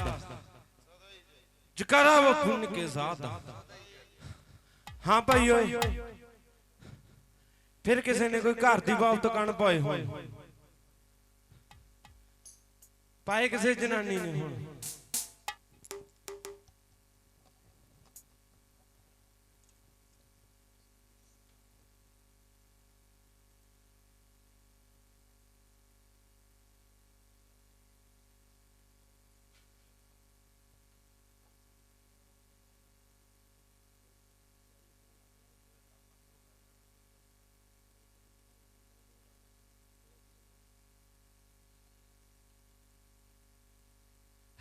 ਗੁਣਗਣੇ ਦਾਸ ਦਾ ਜਕਰਾ ਬਾਪੂ ਨਿੱਕੇ ਹਾਂ ਭਾਈ ਓਏ। ਫਿਰ ਕਿਸੇ ਨੇ ਕੋਈ ਘਰ ਦੀ ਬਾਬਤ ਕਣ ਪਾਏ ਹੋਏ। ਪਾਏ ਕਿਸੇ ਜਨਾਨੀ ਨੇ ਹੁਣ।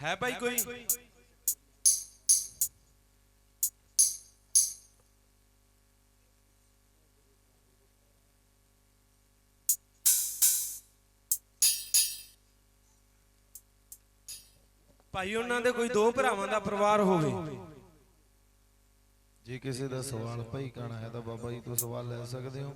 ਹੈ ਭਾਈ ਕੋਈ? ਭਾਈ ਉਹਨਾਂ ਦੇ ਕੋਈ ਦੋ ਭਰਾਵਾਂ ਦਾ ਪਰਿਵਾਰ ਹੋਵੇ। ਜੇ ਕਿਸੇ ਦਾ ਸਵਾਲ ਭਾਈ ਕਾਣਾ ਹੈ ਤਾਂ ਬਾਬਾ ਜੀ ਤੋਂ ਸਵਾਲ ਲੈ ਸਕਦੇ ਹੋ।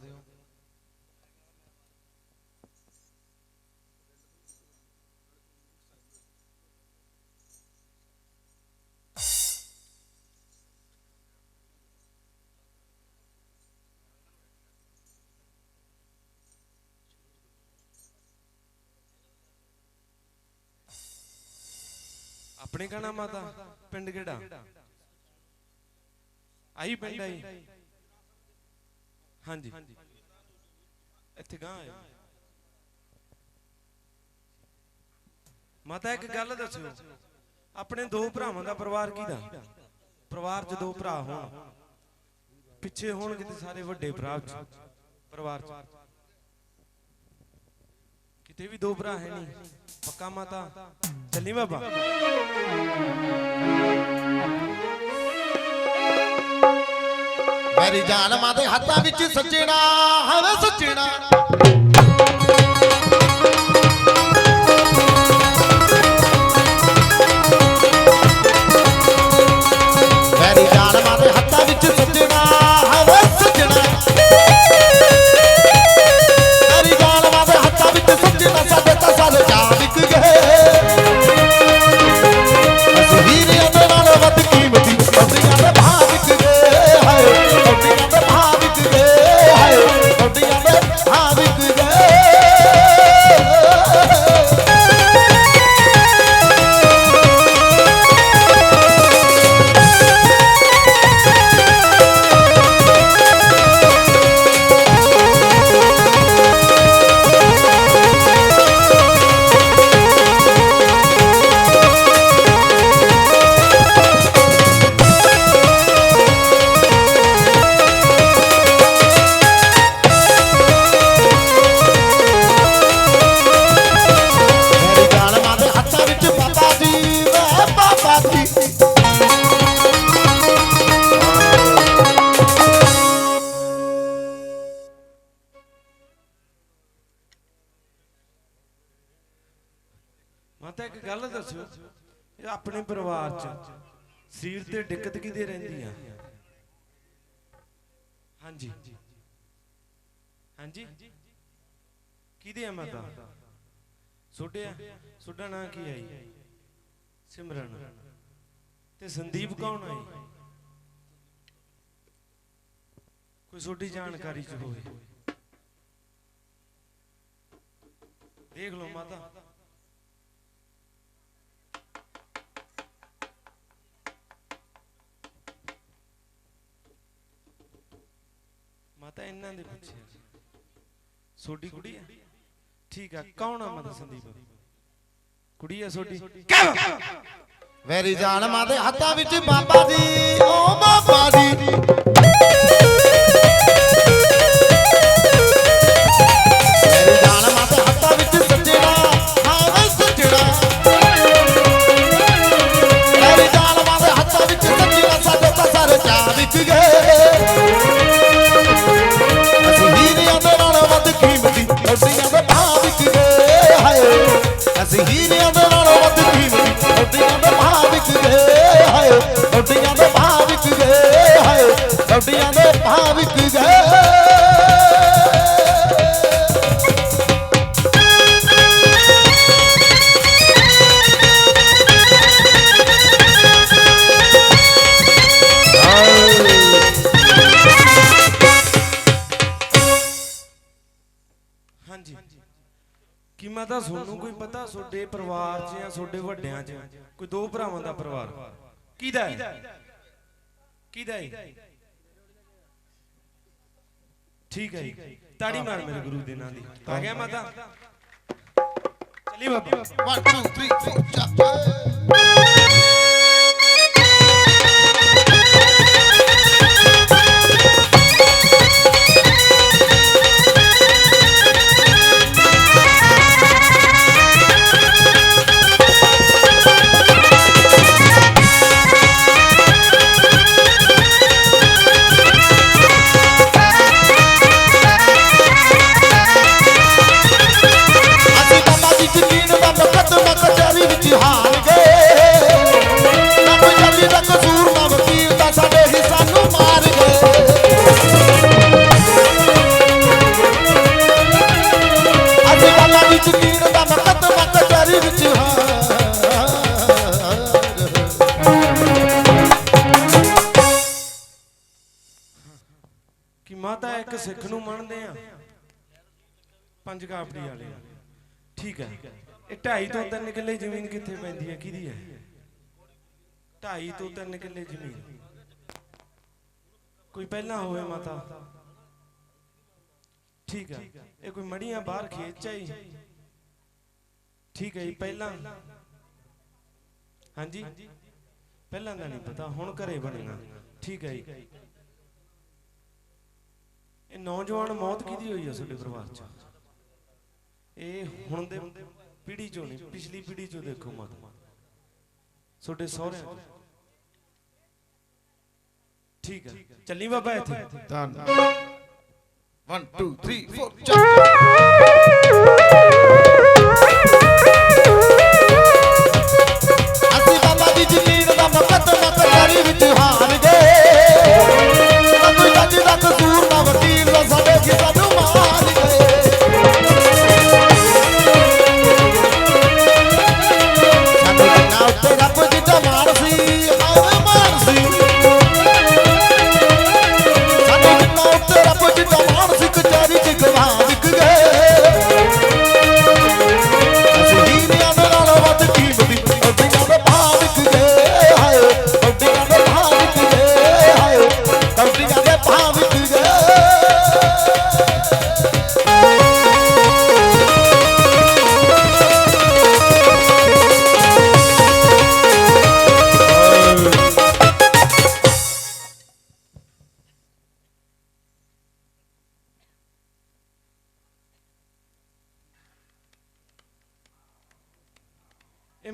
ਆਪਣੇ ਕਹਣਾ ਮਾਤਾ, ਪਿੰਡ ਕਿਹੜਾ? ਆਈ ਪਿੰਡ ਆਈ ਹਾਂਜੀ। ਇੱਥੇ ਗਾਂ ਆਏ ਮਾਤਾ, ਇੱਕ ਗੱਲ ਦੱਸਿਓ। ਆਪਣੇ ਦੋ ਭਰਾਵਾਂ ਦਾ ਪਰਿਵਾਰ ਕਿਹਦਾ ਪਰਿਵਾਰ 'ਚ ਦੋ ਭਰਾ ਹੋਣ। ਪਿੱਛੇ ਹੋਣ ਕਿਤੇ ਸਾਰੇ ਵੱਡੇ ਭਰਾ ਪਰਿਵਾਰ 'ਚ। ਕਿਤੇ ਵੀ ਦੋ ਭਰਾ ਹੈ ਨਹੀਂ। ਪੱਕਾ ਮਾਤਾ। ਚੱਲੀ ਬਾਬਾ। ਮੇਰੀ ਜਾਨ ਮਾਂ ਦੇ ਹੱਥਾਂ ਵਿੱਚ ਸੱਜਣਾ, ਹਵੇ ਸੱਜਣਾ। ਤੇ ਆਪਣੇ ਪਰਿਵਾਰ ਚ। ਸਰੀਰ ਤੇ ਦਿੱਕਤ ਕਿਹਦੇ ਰਹਿੰਦੀ ਆ? ਹਾਂਜੀ। ਹਾਂਜੀ। ਕਿਹਦੇ ਆ ਮਾਤਾ? ਛੋਟੇ ਛੋਟਾ ਨਾਂ ਕੀ ਹੈ ਸਿਮਰਨ। ਤੇ ਸੰਦੀਪ ਕੌਣ ਹੈ ਕੋਈ ਛੋਟੀ ਜਾਣਕਾਰੀ ਚ ਹੋਵੇ। ਦੇਖ ਲਓ ਮਾਤਾ। ਮਾਤਾ ਇਹਨਾਂ ਦੇ ਪਿੱਛੇ ਆ। ਛੋਟੀ ਕੁੜੀ ਆ? ਠੀਕ ਆ ਕੌਣ ਆ ਮਾਤਾ ਸੰਦੀਪ? ਕੁੜੀ ਆ ਛੋਟੀ ਮੇਰੀ ਜਾਨ ਮਾਂ ਦੇ ਹੱਥਾਂ ਵਿੱਚ ਬਾਬਾ ਜੀ ਓ ਬਾਬਾ ਜੀ। ਕੋਈ ਦੋ ਭਰਾਵਾਂ ਦਾ ਪਰਿਵਾਰ। ਕਿਹਦਾ ਹੈ? ਕਿਹਦਾ ਹੈ? ਠੀਕ ਹੈ ਜੀ। ਤਾੜੀ ਮਾਰ ਮੇਰੇ ਗੁਰੂ ਦੇ ਨਾਂ ਦੀ। ਆ ਗਿਆ ਮਾਤਾ। ਚੱਲੀ ਬਾਬਾ। 1 2 3 4 5 ਪੰਜ ਕਾਪੜੀ ਵਾਲੇ ਠੀਕ ਹੈ। ਇਹ ਢਾਈ ਤੋਂ ਤਿੰਨ ਕਿੱਲੇ ਜ਼ਮੀਨ ਕਿੱਥੇ ਪੈਂਦੀ ਹੈ? ਕਿਹਦੀ ਹੈ? ਢਾਈ ਤੋਂ ਤਿੰਨ ਕਿੱਲੇ ਜ਼ਮੀਨ। ਕੋਈ ਪਹਿਲਾਂ ਹੋਵੇ ਮਾਤਾ। ਠੀਕ ਹੈ। ਇਹ ਕੋਈ ਮੜੀਆਂ ਬਾਹਰ ਖੇਤ ਚ ਆਈ ਠੀਕ ਹੈ ਜੀ, ਪਹਿਲਾਂ। ਹਾਂਜੀ? ਪਹਿਲਾਂ ਦਾ ਨਹੀਂ ਪਤਾ, ਹੁਣ ਘਰੇ ਬਣੇਗਾ ਠੀਕ ਹੈ ਜੀ। ਇਹ ਨੌਜਵਾਨ ਮੌਤ ਕਿਹਦੀ ਹੋਈ ਆ ਤੁਹਾਡੇ ਪਰਿਵਾਰ ਚ? ਇਹ ਹੁਣ ਦੇ ਪੀੜ੍ਹੀ ਚੋਂ ਨਹੀਂ ਪਿਛਲੀ ਪੀੜੀ ਚੋਂ ਦੇਖੋ ਮਤ ਤੁਹਾਡੇ ਸਹੁਰੇ ਠੀਕ ਹੈ ਚੱਲੀ ਬਾਬਾ ਇੱਥੇ Done. One, two, three, four, jump.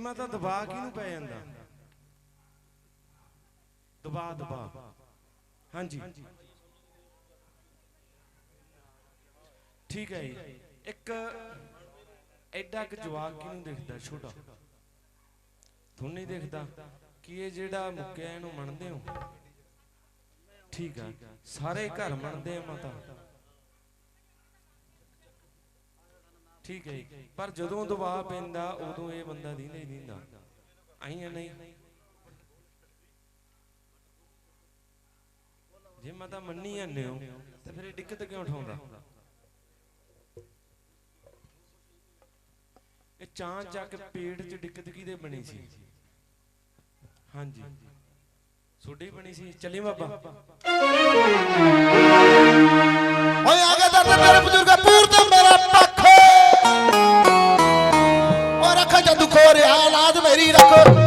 ਇਹ ਤਾਂ ਦਬਾ ਕਿਹਨੂੰ ਪੈ ਜਾਂਦਾ। ਦਬਾ ਦਬਾ। ਹਾਂਜੀ। ਠੀਕ ਹੈ ਜੀ। ਇੱਕ ਐਡਾ ਕੁ ਜਵਾਕ ਕਿਹਨੂੰ ਦਿਖਦਾ ਛੋਟਾ? ਤੁਹਾਨੂੰ ਨਹੀਂ ਦਿਖਦਾ ਕਿ ਇਹ ਜਿਹੜਾ ਮੁੱਕਿਆ ਇਹਨੂੰ ਮੰਨਦੇ ਹੋ? ਠੀਕ ਆ। ਸਾਰੇ ਘਰ ਮੰਨਦੇ ਆ ਮਾਤਾ। ਠੀਕ ਹੈ ਪਰ ਜਦੋਂ ਦਬਾਅ ਪੈਂਦਾ, ਉਦੋਂ ਇਹ ਬੰਦਾ ਦੀ ਨਹੀਂ ਦਿੰਦਾ। ਆਈ ਨਹੀਂ? ਜੇ ਮਾਤਾ ਮੰਨੀ ਜਾਂਦੇ ਹੋ, ਤੇ ਫਿਰ ਇਹ ਦਿੱਕਤ ਕਿਉਂ ਉਠਾਉਂਦਾ? ਇਹ ਚਾਂ ਚੱਕ ਪੇਟ 'ਚ ਦਿੱਕਤ ਕਿਹਦੇ ਬਣੀ ਸੀ? ਹਾਂਜੀ। ਛੋਡੀ ਬਣੀ ਸੀ। ਚੱਲੀ ਬਾਬਾ। ਓਏ ਆ ਗਿਆ ਦਰ ਮੇਰੇ ਬਜ਼ੁਰਗਾ ਖੋਰਿਆ ਲਾਜ ਮੇਰੀ ਰੱਖ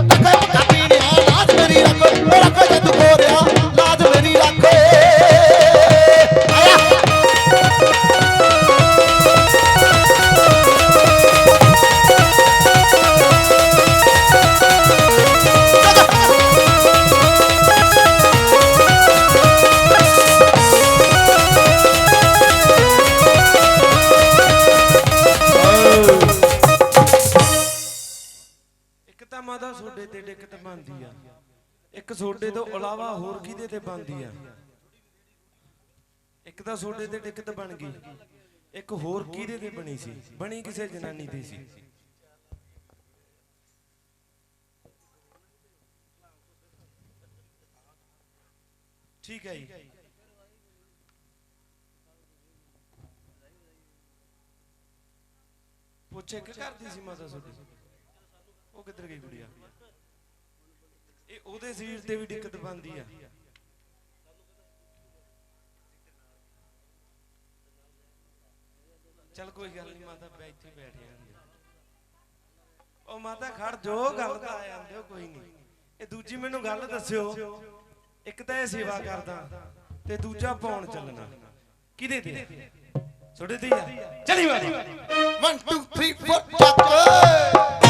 ਇੱਕ ਤਾਂ ਸੋਡੇ ਤੇ ਦਿੱਕਤ ਬਣ ਗਈ। ਇੱਕ ਹੋਰ ਕਿਹਦੇ ਤੇ ਬਣੀ ਸੀ? ਬਣੀ ਕਿਸੇ ਜਨਾਨੀ ਤੇ ਸੀ। ਠੀਕ ਹੈ ਜੀ। ਪੁੱਛੇ ਕਿ ਕਰਦੀ ਸੀ ਮਾਤਾ ਸੋਡੀ ਉਹ ਕਿੱਧਰ ਗਈ ਕੁੜੀਆ ਇਹ ਉਹਦੇ ਸਰੀਰ ਤੇ ਵੀ ਦਿੱਕਤ ਬੰਦੀ ਆ। ਚਲ ਕੋਈ ਗੱਲ ਨਹੀਂ ਮਾਤਾ ਬੈ ਇੱਥੇ ਬੈਠ ਜਾਂਦੀ ਆ ਉਹ ਮਾਤਾ ਖੜ ਜੋ ਗੱਲ ਤਾਂ ਆ ਜਾਂਦੇ ਹੋ ਕੋਈ ਨਹੀਂ ਇਹ ਦੂਜੀ ਮੈਨੂੰ ਗੱਲ ਦੱਸਿਓ। ਇੱਕ ਤਾਂ ਇਹ ਸੇਵਾ ਕਰਦਾ ਤੇ ਦੂਜਾ ਪਾਉਣ ਚੱਲਣਾ। ਕਿਹਦੇ ਤੇ ਛੋੜੇ ਆ? ਚਲੀ ਮਾਤਾ। 1 2 3 4 ਚੱਕ।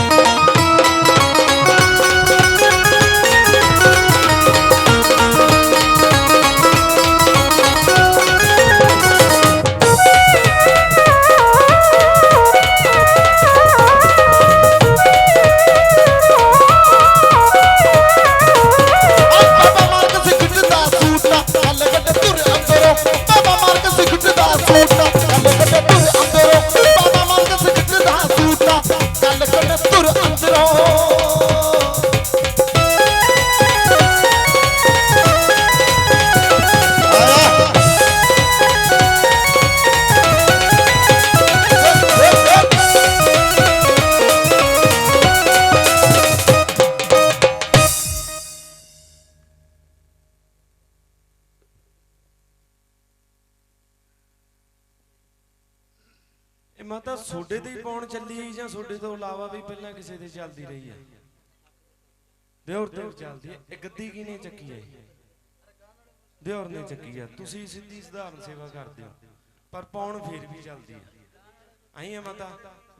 ਤੇ ਹੀ ਪਾਉਣ ਚੱਲੀ ਜਾਂ ਸੋਡੇ ਤੋਂ ਇਲਾਵਾ ਵੀ ਪਹਿਲਾਂ ਕਿਸੇ ਤੇ ਚੱਲਦੀ ਰਹੀ ਹੈ? ਦਿਓਰ ਤੇ ਚੱਲਦੀ ਹੈ। ਇਹ ਗੱਦੀ ਕਿਨੇ ਚੱਕੀ ਹੈ? ਦਿਓਰ ਨੇ ਚੱਕੀ ਹੈ। ਤੁਸੀਂ ਸਿੱਧੀ ਸਧਾਰਨ ਸੇਵਾ ਕਰਦੇ ਹੋ, ਪਰ ਪਾਉਣ ਫੇਰ ਵੀ ਚੱਲਦੀ ਹੈ। ਆਈ ਹੈ ਮਾਤਾ,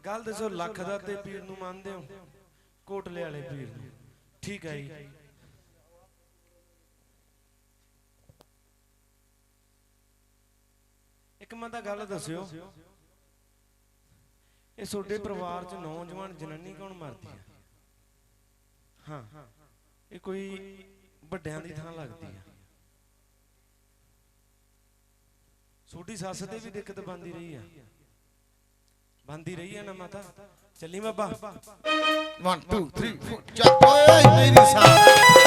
ਗੱਲ ਦੱਸੋ, ਲੱਖ ਦਾ ਤੇ ਪੀਰ ਨੂੰ ਮੰਨਦੇ ਹੋ? ਕੋਟਲੇ ਵਾਲੇ ਪੀਰ ਨੂੰ। ਠੀਕ ਹੈ ਜੀ। ਇੱਕ ਮੈਂ ਤਾਂ ਗੱਲ ਦੱਸਿਓ। ਇਹ ਤੁਹਾਡੇ ਪਰਿਵਾਰ ਚ ਨੌਜਵਾਨ ਜਨਾਨੀ ਕੌਣ ਮਰਦੀ ਹੈ ਹਾਂ। ਇਹ ਕੋਈ ਵੱਡਿਆਂ ਦੀ ਥਾਂ ਲੱਗਦੀ ਹੈ ਛੋਟੀ ਸੱਸ ਤੇ ਵੀ ਦਿੱਕਤ ਬੰਦੀ ਰਹੀ ਆ। ਬੰਦੀ ਰਹੀ ਆ ਨਾ ਮਾਤਾ? ਚੱਲੀ ਬਾਬਾ। 1 2 3 4 ਓਏ, ਮੇਰੀ ਸਾਹ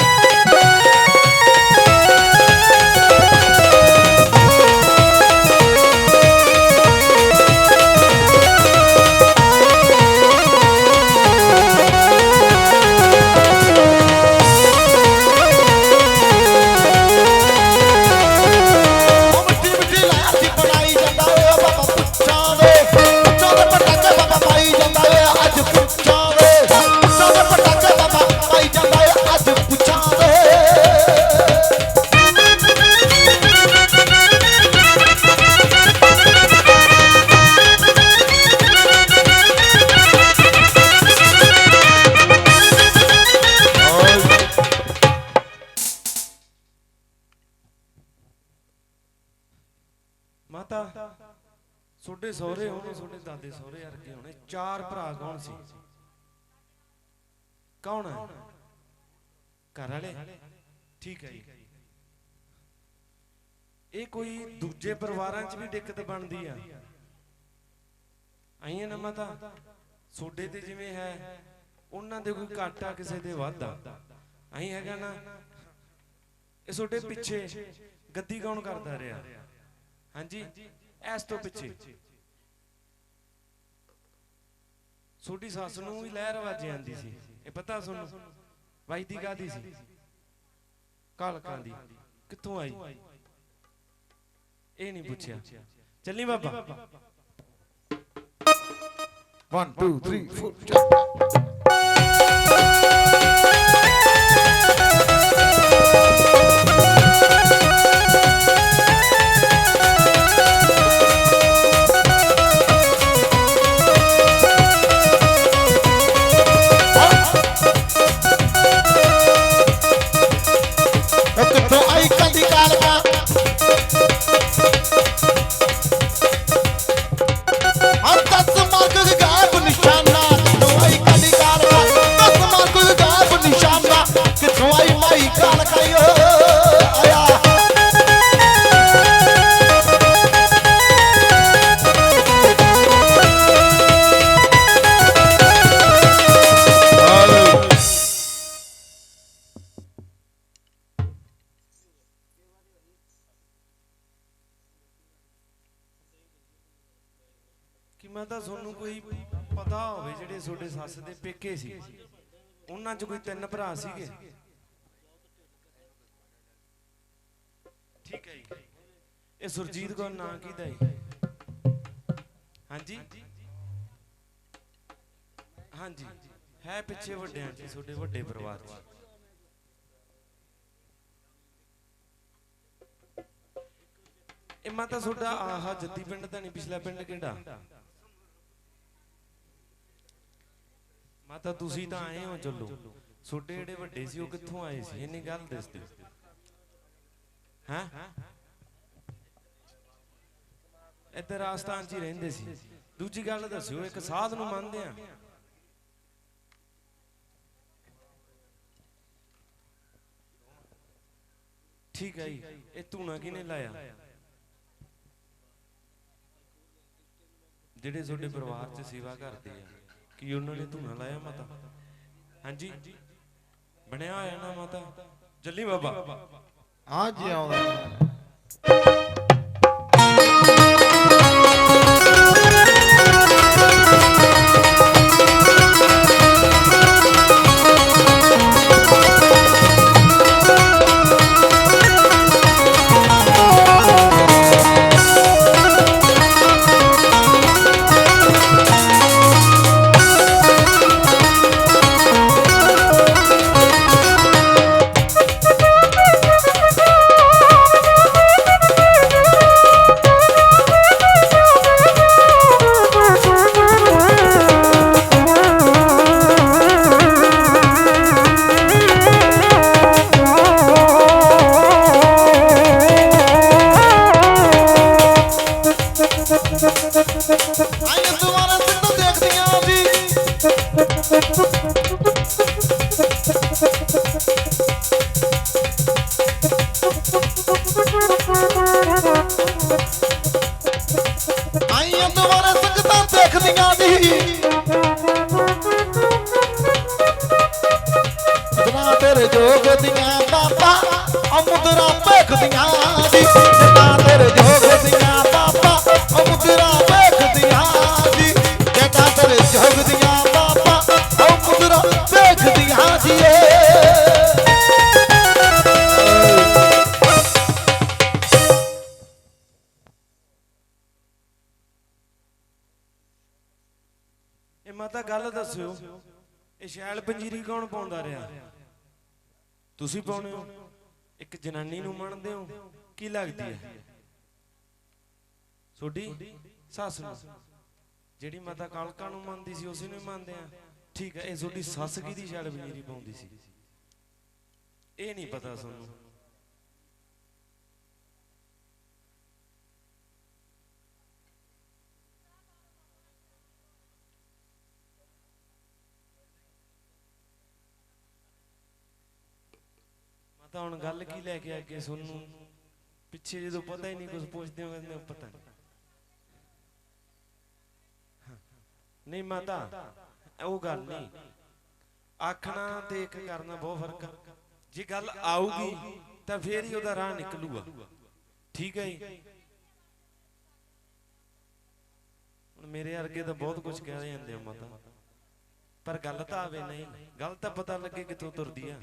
ਘਰ ਵਾਲੇ, ਠੀਕ ਹੈ ਜੀ। ਇਹ ਕੋਈ ਦੂਜੇ ਪਰਿਵਾਰਾਂ 'ਚ ਵੀ ਦਿੱਕਤ ਬਣਦੀ ਆ। ਆਈਏ ਨਾ ਮਾਤਾ, ਸੋਡੇ ਤੇ ਜਿਵੇਂ ਹੈ, ਉਹਨਾਂ ਦੇ ਕੋਈ ਘੱਟ ਕਿਸੇ ਦੇ ਵੱਧ ਆ। ਆਈ ਹੈਗਾ ਨਾ, ਇਹ ਤੁਹਾਡੇ ਪਿੱਛੇ ਗੱਦੀ ਕੌਣ ਕਰਦਾ ਰਿਹਾ? ਹਾਂਜੀ, ਇਸ ਤੋਂ ਪਿੱਛੇ। ਛੋਟੀ ਸੱਸ ਨੂੰ ਵੀ ਲਹਿਰ ਵਾਜੇ ਆਂਦੀ ਸੀ। ਇਹ ਪਤਾ ਤੁਹਾਨੂੰ? ਵਾਜਦੀ ਕਾਦੀ ਸੀ। ਕਾਲਕਾਂ ਦੀ। ਕਿੱਥੋਂ ਆਈ? ਇਹ ਨਹੀਂ ਪੁੱਛਿਆ। ਚੱਲੀ ਬਾਬਾ। 1 2 3 4 ਠੀਕ ਹੈ ਜੀ। ਇਹ ਸੁਰਜੀਤ ਕੌਰ ਨਾਂ ਕਿਹਦਾ ਹੈ ਹਾਂਜੀ? ਹਾਂਜੀ। ਹੈ ਪਿੱਛੇ ਵੱਡਿਆਂ 'ਚ ਤੁਹਾਡੇ ਵੱਡੇ ਪਰਿਵਾਰ 'ਚ। ਇਹ ਮਾਤਾ ਤੁਹਾਡਾ ਆਹ ਜੱਦੀ ਪਿੰਡ ਤਾਂ ਨਹੀਂ, ਪਿਛਲਾ ਪਿੰਡ ਕਿਹੜਾ? ਮਾਤਾ ਤੁਸੀਂ ਤਾਂ ਆਏ ਹੋ, ਚੱਲੋ। ਛੋਟੇ ਜਿਹੜੇ ਵੱਡੇ ਸੀ, ਉਹ ਕਿੱਥੋਂ ਆਏ ਸੀ? ਇੰਨੀ ਗੱਲ ਦੱਸ ਦਿਓ। ਹਾਂ? ਇੱਥੇ ਰਾਜਸਥਾਨ 'ਚ ਹੀ ਰਹਿੰਦੇ ਸੀ। ਦੂਜੀ ਗੱਲ ਦੱਸਿਓ, ਇੱਕ ਸਾਧ ਨੂੰ ਮੰਨਦੇ ਆ। ਠੀਕ ਹੈ ਜੀ, ਇਹ ਧੂਣਾ ਕਿਨੇ ਲਾਇਆ? ਜਿਹੜੇ ਤੁਹਾਡੇ ਪਰਿਵਾਰ 'ਚ ਸੇਵਾ ਕਰਦੇ ਆ, ਕੀ ਉਹਨਾਂ ਨੇ ਧੂਣਾ ਲਾਇਆ ਮਾਤਾ? ਹਾਂਜੀ? ਬਣਿਆ ਹੋਇਆ ਨਾ ਮਾਤਾ? ਜੱਲੀ ਬਾਬਾ। အားကြောင် ਆਉਂਦਾ ਆਈਆਂ ਦੁਬਾਰਾ ਸਿੱਧਾ ਦੇਖਦੀਆਂ ਜੀ ਆਈਆਂ ਤੁਸੀਂ ਪਾਉਣੇ ਹੋ? ਇੱਕ ਜਨਾਨੀ ਨੂੰ ਮੰਨਦੇ ਹੋ? ਕੀ ਲੱਗਦੀ ਹੈ? ਤੁਹਾਡੀ ਸੱਸ ਨੂੰ? ਜਿਹੜੀ ਮਾਤਾ ਕਾਲਕਾ ਨੂੰ ਮੰਨਦੀ ਸੀ, ਉਸੇ ਨੂੰ ਮੰਨਦੇ ਆ। ਠੀਕ ਹੈ, ਇਹ ਤੁਹਾਡੀ ਸੱਸ ਕੀ ਦੀ ਸ਼ੈਲ ਪੰਜੀਰੀ ਪਾਉਂਦੀ ਸੀ? ਇਹ ਨਹੀਂ ਪਤਾ ਤੁਹਾਨੂੰ ਤਾਂ ਹੁਣ ਗੱਲ ਕੀ ਲੈ ਕੇ ਅੱਗੇ ਸੁਣਨੂੰ ਪਿੱਛੇ ਜਦੋਂ ਪਤਾ ਹੀ ਨਹੀਂ ਕੁਝ ਪੁੱਛਦੇ ਹੋ ਕਹਿੰਦੇ ਪਤਾ ਨਹੀਂ। ਨਹੀਂ ਮਾਤਾ, ਉਹ ਗੱਲ ਨਹੀਂ। ਆਖਣਾ ਤੇ ਇੱਕ ਕਰਨਾ ਬਹੁਤ ਫ਼ਰਕ ਆ। ਜੇ ਗੱਲ ਆਊਗੀ, ਤਾਂ ਫੇਰ ਹੀ ਉਹਦਾ ਰਾਹ ਨਿਕਲੂਗਾ। ਠੀਕ ਹੈ ਜੀ? ਹੁਣ ਮੇਰੇ ਵਰਗੇ ਤਾਂ ਬਹੁਤ ਕੁਝ ਕਹਿ ਜਾਂਦੇ ਆ ਮਾਤਾ। ਪਰ ਗੱਲ ਤਾਂ ਆਵੇ ਨਹੀਂ। ਗੱਲ ਤਾਂ ਪਤਾ ਲੱਗੇ ਕਿੱਥੋਂ ਤੁਰਦੀ ਆ।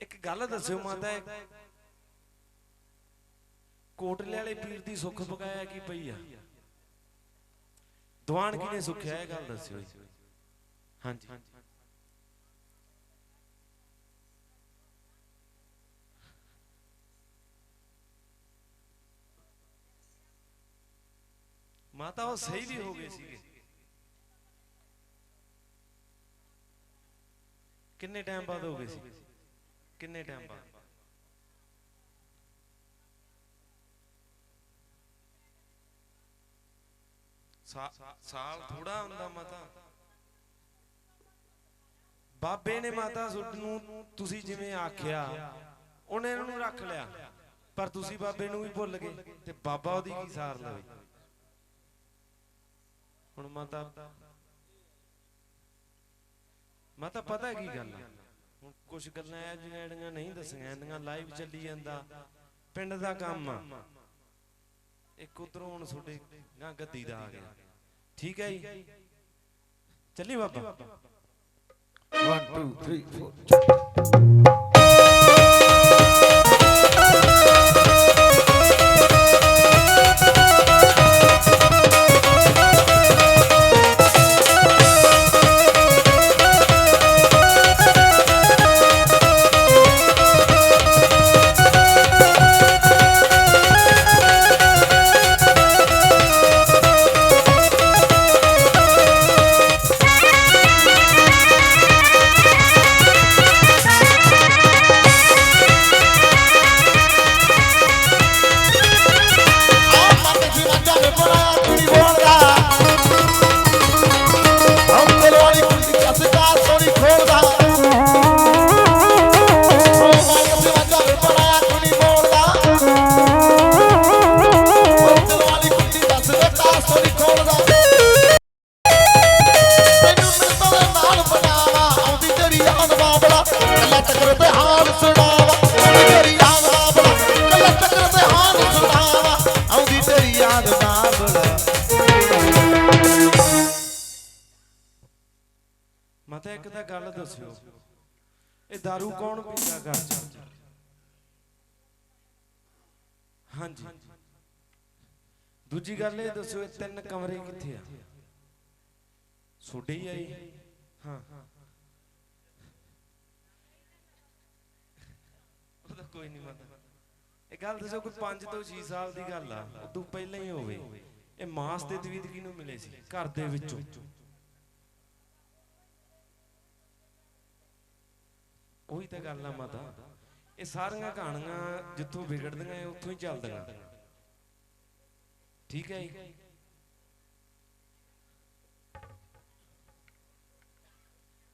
ਇੱਕ ਗੱਲ ਦੱਸਿਓ ਮਾਤਾ ਕੋਟਲੇ ਵਾਲੇ ਪੀਰ ਦੀ ਸੁੱਖ ਬਕਾਇਆ ਕੀ ਪਈ ਆ? ਦੀਵਾਨ ਕਿਨੇ ਸੁੱਖਿਆ? ਇਹ ਗੱਲ ਦੱਸਿਓ ਹਾਂਜੀ। ਮਾਤਾ ਉਹ ਸਹੀ ਵੀ ਹੋ ਗਏ ਸੀਗੇ। ਕਿੰਨੇ ਟਾਈਮ ਬਾਅਦ ਹੋ ਗਏ ਸੀ? ਕਿੰਨੇ ਟਾਈਮ ਬਾਅਦ? ਸਾਲ ਥੋੜਾ ਹੁੰਦਾ ਮਾਤਾ। ਬਾਬੇ ਨੇ ਮਾਤਾ ਨੂੰ ਤੁਸੀਂ ਜਿਵੇਂ ਆਖਿਆ, ਉਹਨੇ ਇਹਨਾਂ ਨੂੰ ਰੱਖ ਲਿਆ। ਪਰ ਤੁਸੀਂ ਬਾਬੇ ਨੂੰ ਵੀ ਭੁੱਲ ਗਏ ਤੇ ਬਾਬਾ ਉਹਦੀ ਕੀ ਸਾਰ ਲਵੇ? ਹੁਣ ਮਾਤਾ ਮਾਤਾ ਪਤਾ ਕੀ ਗੱਲ ਆ? ਹੁਣ ਕੁਝ ਗੱਲਾਂ ਐ ਜਿਹੜੀਆਂ ਨਹੀਂ ਦੱਸੀਆਂ ਜਾਂਦੀਆਂ ਲਾਈਵ ਚੱਲੀ ਜਾਂਦਾ। ਪਿੰਡ ਦਾ ਕੰਮ ਆ। ਇੱਕ ਉਧਰੋਂ ਹੁਣ ਤੁਹਾਡੇ ਗਾਂ ਗੱਦੀ ਦਾ ਆ ਗਿਆ। ਠੀਕ ਹੈ ਜੀ? ਚੱਲੀ ਬਾਬਾ। 1 2 3 4 ਇਹ ਦੱਸਿਓ ਇਹ ਤਿੰਨ ਕਮਰੇ ਕਿੱਥੇ ਆ? ਛੋਟੇ ਹੀ ਆਈ ਹਾਂ। ਉਹਦਾ ਕੋਈ ਨਹੀਂ ਮਾਤਾ ਇਹ ਗੱਲ ਦੱਸੋ ਕੋਈ 5 ਤੋਂ 6 ਸਾਲ ਦੀ ਗੱਲ ਆ? ਉਦੋਂ ਪਹਿਲਾਂ ਹੀ ਹੋਵੇ। ਇਹ ਮਾਸ ਤੇ ਤਵੀਤ ਕਿਹਨੂੰ ਮਿਲੇ ਸੀ? ਘਰ ਦੇ ਵਿੱਚੋਂ। ਉਹੀ ਤਾਂ ਗੱਲ ਆ ਮਾਤਾ। ਇਹ ਸਾਰੀਆਂ ਕਹਾਣੀਆਂ ਜਿੱਥੋਂ ਵਿਗੜਦੀਆਂ ਉੱਥੋਂ ਹੀ ਚੱਲਦੀਆਂ। ਠੀਕ ਹੈ ਜੀ।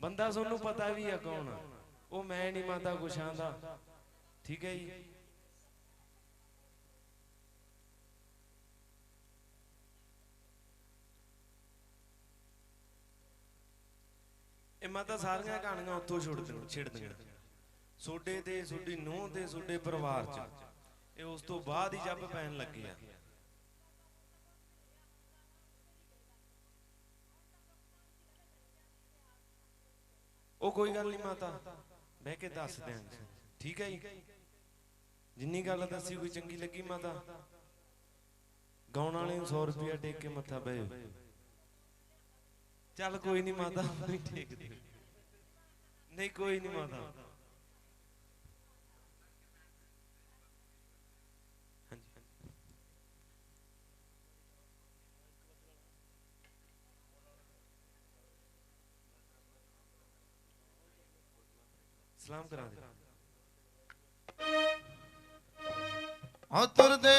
ਬੰਦਾ ਤੁਹਾਨੂੰ ਪਤਾ ਵੀ ਆ ਕੌਣ। ਉਹ ਮੈਂ ਨਹੀਂ ਮਾਤਾ ਕੁਛਾਂ ਦਾ। ਠੀਕ ਹੈ ਜੀ। ਇਹ ਮਾਤਾ ਸਾਰੀਆਂ ਕਹਾਣੀਆਂ ਉੱਥੋਂ ਛੁੱਟਦੀਆਂ ਦੇਣ ਸੋਡੇ ਤੇ, ਸੋਡੀ ਨੂੰਹ ਤੇ, ਸੋਡੇ ਪਰਿਵਾਰ ਚ। ਇਹ ਉਸ ਤੋਂ ਬਾਅਦ ਹੀ ਜੱਬ ਪੈਣ ਲੱਗੇ ਆ। ਉਹ ਕੋਈ ਗੱਲ ਨਹੀਂ ਮਾਤਾ, ਬਹਿ ਕੇ ਦੱਸ ਦਿਆਂਗੇ ਠੀਕ ਹੈ ਜੀ? ਜਿੰਨੀ ਗੱਲ ਦੱਸੀ ਕੋਈ ਚੰਗੀ ਲੱਗੀ ਮਾਤਾ? ਗਾਉਣ ਵਾਲੇ ਨੂੰ 100 ਰੁਪਿਆ ਟੇਕ ਕੇ ਮੱਥਾ ਬਹਿ ਚੱਲ ਕੋਈ ਨਹੀਂ ਮਾਤਾ ਨਹੀਂ ਟੇਕ ਦੇ ਨਹੀਂ, ਕੋਈ ਨਹੀਂ ਮਾਤਾ। ਸਲਾਮ ਕਰਾ ਦੇ ਹਾਂ ਤੁਰਦੇ